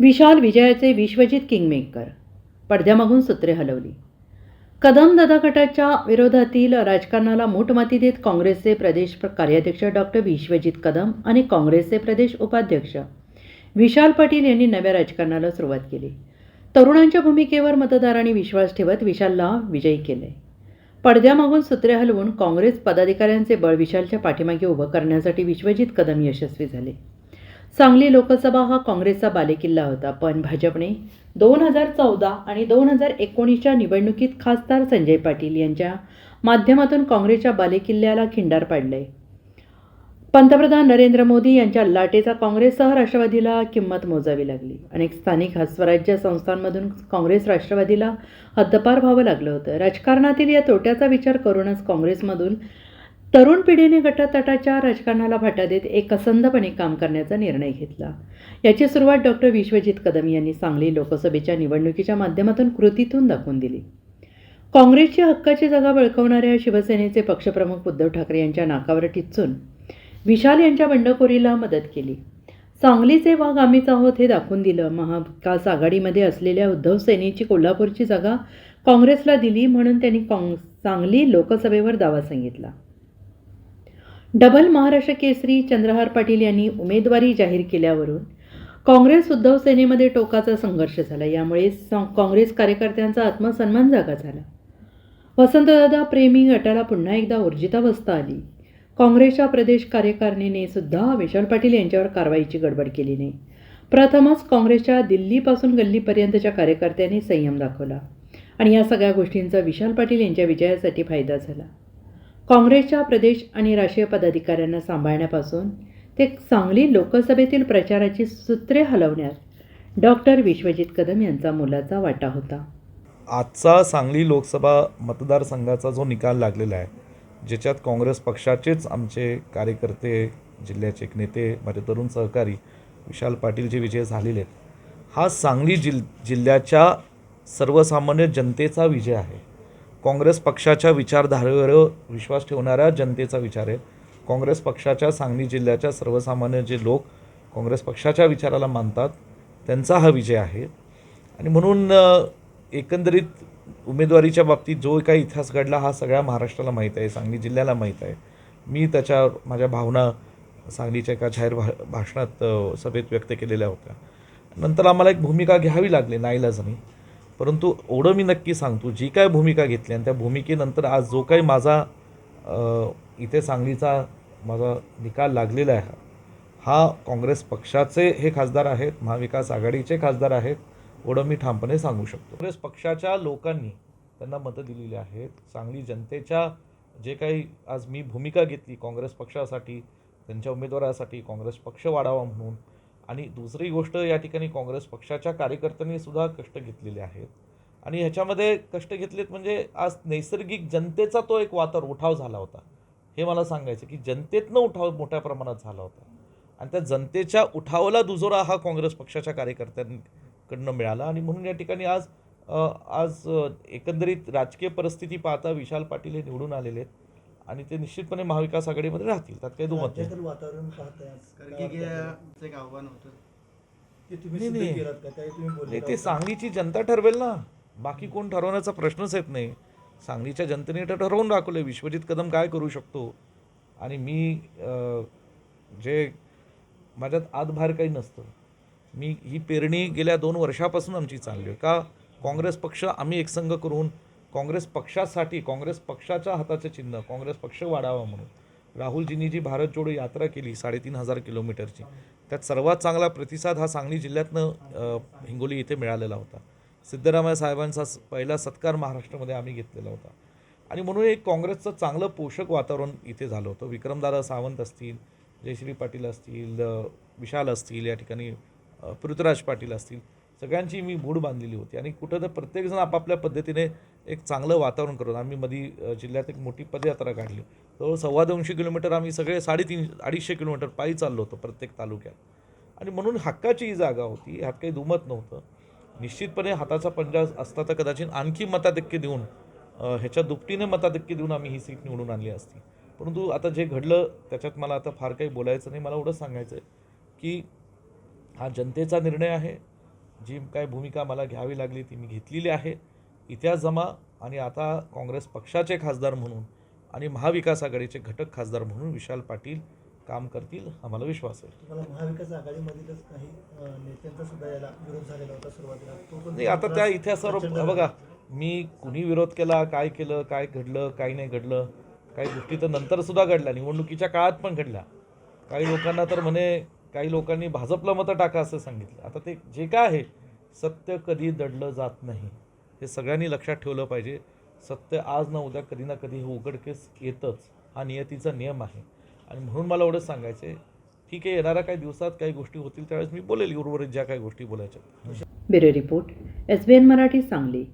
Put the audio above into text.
विशाल विजयाचे विश्वजित किंगमेकर. पडद्यामागून सूत्रे हलवली. कदम दादा गटाच्या विरोधातील राजकारणाला मूठमाती देत काँग्रेसचे प्रदेश कार्याध्यक्ष डॉक्टर विश्वजित कदम आणि काँग्रेसचे प्रदेश उपाध्यक्ष विशाल पाटील यांनी नव्या राजकारणाला सुरुवात केली. तरुणांच्या भूमिकेवर मतदारांनी विश्वास ठेवत विशालला विजयी केले. पडद्यामागून सूत्रे हलवून काँग्रेस पदाधिकाऱ्यांचे बळ विशालच्या पाठीमागे उभं करण्यासाठी विश्वजित कदम यशस्वी झाले. सांगली लोकसभा हा काँग्रेसचा बालेकिल्ला होता. पण भाजपने दोन हजार चौदा आणि दोन हजार एकोणीसच्या निवडणुकीत खासदार संजय पाटील यांच्या माध्यमातून काँग्रेसच्या बालेकिल्ल्याला खिंडार पाडले. पंतप्रधान नरेंद्र मोदी यांच्या लाटेचा काँग्रेससह राष्ट्रवादीला किंमत मोजावी लागली. अनेक स्थानिक स्वराज्य संस्थांमधून काँग्रेस राष्ट्रवादीला हद्दपार व्हावं लागलं होतं. राजकारणातील या तोट्याचा विचार करूनच काँग्रेसमधून तरुण पिढीने गटातटाच्या राजकारणाला फाटा देत एकसंधपणे काम करण्याचा निर्णय घेतला. याची सुरुवात डॉक्टर विश्वजित कदम यांनी सांगली लोकसभेच्या निवडणुकीच्या माध्यमातून कृतीतून दाखवून दिली. काँग्रेसची हक्काची जागा बळकावणाऱ्या शिवसेनेचे पक्षप्रमुख उद्धव ठाकरे यांच्या नाकावर टिचून विशाल यांच्या बंडखोरीला मदत केली. सांगलीचे वाघ आम्हीच आहोत हे दाखवून दिलं. महाविकास आघाडीमध्ये असलेल्या उद्धव सेनेची कोल्हापूरची जागा काँग्रेसला दिली म्हणून त्यांनी काँग सांगली लोकसभेवर दावा सांगितला. डबल महाराष्ट्र केसरी चंद्रहार पाटील यांनी उमेदवारी जाहीर केल्यावरून काँग्रेस उद्धव सेनेमध्ये टोकाचा संघर्ष झाला. यामुळे काँग्रेस कार्यकर्त्यांचा आत्मसन्मान जागा झाला. वसंतदादा प्रेमी गटाला पुन्हा एकदा ऊर्जितावस्था आली. काँग्रेसच्या प्रदेश कार्यकारिणीने सुद्धा विशाल पाटील यांच्यावर कारवाईची गडबड केली नाही. प्रथमच काँग्रेसच्या दिल्लीपासून गल्लीपर्यंतच्या कार्यकर्त्यांनी संयम दाखवला आणि या सगळ्या गोष्टींचा विशाल पाटील यांच्या विजयासाठी फायदा झाला. काँग्रेसच्या प्रदेश आणि राष्ट्रीय पदाधिकाऱ्यांना सांभाळण्यापासून ते सांगली लोकसभेतील प्रचाराची सूत्रे हलवण्यात डॉक्टर विश्वजित कदम यांचा मुलाचा वाटा होता. आजचा सांगली लोकसभा मतदारसंघाचा जो निकाल लागलेला आहे ज्याच्यात काँग्रेस पक्षाचेच आमचे कार्यकर्ते जिल्ह्याचे एक नेते माझे तरुण सहकारी विशाल पाटील जे विजय झालेले आहेत. हा सांगली जिल जिल्ह्याच्या सर्वसामान्य जनतेचा विजय आहे. काँग्रेस पक्षाच्या विचारधारेवर विश्वास ठेवणाऱ्या जनतेचा विचार आहे. काँग्रेस पक्षाच्या सांगली जिल्ह्याच्या सर्वसामान्य जे लोक काँग्रेस पक्षाच्या विचाराला मानतात त्यांचा हा विजय आहे. आणि म्हणून एकंदरीत उमेदवारीच्या बाबतीत जो काही इतिहास घडला हा सगळ्या महाराष्ट्राला माहीत आहे सांगली जिल्ह्याला माहीत आहे. मी त्याच्या माझ्या भावना सांगलीच्या एका जाहीर भा भाषणात सभेत व्यक्त केलेल्या होत्या. नंतर आम्हाला एक भूमिका घ्यावी लागली नाईलाजानी. परंतु एवढं मी नक्की सांगतो जी काय भूमिका घेतली आणि त्या भूमिकेनंतर आज जो काही माझा इथे सांगलीचा माझा निकाल लागलेला आहे हा काँग्रेस पक्षाचे हे खासदार आहेत महाविकास आघाडीचे खासदार आहेत एवढं मी ठामपणे सांगू शकतो. काँग्रेस पक्षाच्या लोकांनी त्यांना मतं दिलेली आहेत सांगली जनतेच्या जे काही आज मी भूमिका घेतली काँग्रेस पक्षासाठी त्यांच्या उमेदवारासाठी काँग्रेस पक्ष वाढावा म्हणून आणि दुसरी गोष्ट या ठिकाणी काँग्रेस पक्षाच्या कार्यकर्त्यांनी सुद्धा कष्ट घेतलेले आहेत. आणि ह्याच्यामध्ये कष्ट घेतलेत म्हणजे आज नैसर्गिक जनतेचा तो एक वातावर उठाव झाला होता. हे मला सांगायचं की जनतेतनं उठाव मोठ्या प्रमाणात झाला होता. आणि त्या जनतेच्या उठावाला दुजोरा हा काँग्रेस पक्षाच्या कार्यकर्त्यांकडनं मिळाला. आणि म्हणून या ठिकाणी आज आज एकंदरीत राजकीय परिस्थिती पाहता विशाल पाटील हे निवडून आलेले आहेत. आणि ते निश्चितपणे महाविकास आघाडीमध्ये राहतील. त्यात काही दुमत नाही. वातावरण पाहताय कारण की गे- एक आव्हान होतं. ते तुम्ही नाही, सिद्ध नाही. केलात का? काही तुम्ही बोलले नाही ते सांगलीची जनता ठरवेल ना. बाकी कोण ठरवण्याचा प्रश्नच येत नाही. सांगलीच्या जनतेने तर ठरवून दाखवलं विश्वजित कदम काय करू शकतो? आणि मी अ, जे माझ्यात आतभार काही नसतं. मी ही पेरणी गेल्या दोन वर्षापासून आमची चालली आहे. का काँग्रेस पक्ष आम्ही एकसंघ करून काँग्रेस पक्षासाठी काँग्रेस पक्षाच्या हाताचं चिन्ह काँग्रेस पक्ष वाढावा म्हणून. राहुलजींनी जी भारत जोडो यात्रा केली साडेतीन हजार किलोमीटरची त्यात सर्वात चांगला प्रतिसाद हा सांगली जिल्ह्यातनं हिंगोली इथे मिळालेला होता. सिद्धरामय्या साहेबांचा स- पहिला सत्कार महाराष्ट्रामध्ये आम्ही घेतलेला होता. आणि म्हणून एक काँग्रेसचं चांगलं पोषक वातावरण इथे झालं होतं. विक्रमदादा सावंत असतील जयश्री पाटील असतील विशाल असतील या ठिकाणी पृथ्वीराज पाटील असतील सगळ्यांची मी मूड बांधलेली होती. आणि कुठं तर प्रत्येकजण आपापल्या पद्धतीने एक चांगलं वातावरण करून आम्ही मधी जिल्ह्यात एक मोठी पदयात्रा काढली. जवळ सव्वा दोनशे किलोमीटर आम्ही सगळे साडेतीन अडीचशे किलोमीटर पायी चाललो होतो प्रत्येक तालुक्यात. आणि म्हणून हक्काची ही जागा होती. ह्यात काही दुमत नव्हतं. निश्चितपणे हाताचा पंजा असता तर कदाचित आणखी मताधिक्य देऊन ह्याच्या दुपटीने मताधिक्य देऊन आम्ही ही सीट निवडून आणली असती. परंतु आता जे घडलं त्याच्यात मला आता फार काही बोलायचं नाही. मला एवढंच सांगायचं आहे की हा जनतेचा निर्णय आहे. जी काय भूमिका मला घ्यावी लागली ती मी घेतलेली आहे. इतिहास जमा आणि आता काँग्रेस पक्षाचे खासदार म्हणून आणि महाविकास आघाडीचे घटक खासदार म्हणून विशाल पाटील काम करतील मला विश्वास आहे. तुम्हाला महाविकास आघाडीमधीलच काही नेत्यांचा सुद्धा याला विरोध झालेला होता सुरुवातीला? तो पण नाही आता त्या इतिहासावर बघा मी कुणी विरोध केला काय केलं काय घडलं काय नाही घडलं काही गोष्टी तर नंतर सुद्धा घडल्या निवडणुकीच्या काळात पण घडल्या. काही लोकांना तर म्हणे काही लोकांनी भाजपला मतं टाका असं सांगितलं. आता ते जे काय आहे सत्य कधी दडलं जात नाही. हे सगळ्यांनी लक्षात ठेवलं पाहिजे. सत्य आज ना उद्या कधी ना कधी हे उघडकेस येतच. हा नियतीचा नियम आहे. आणि म्हणून मला एवढंच सांगायचं आहे. ठीक आहे येणाऱ्या काही दिवसात काही गोष्टी होतील त्यावेळेस मी बोलेल उर्वरित ज्या काही गोष्टी बोलायच्या bureau report S B N Marathi Sangli.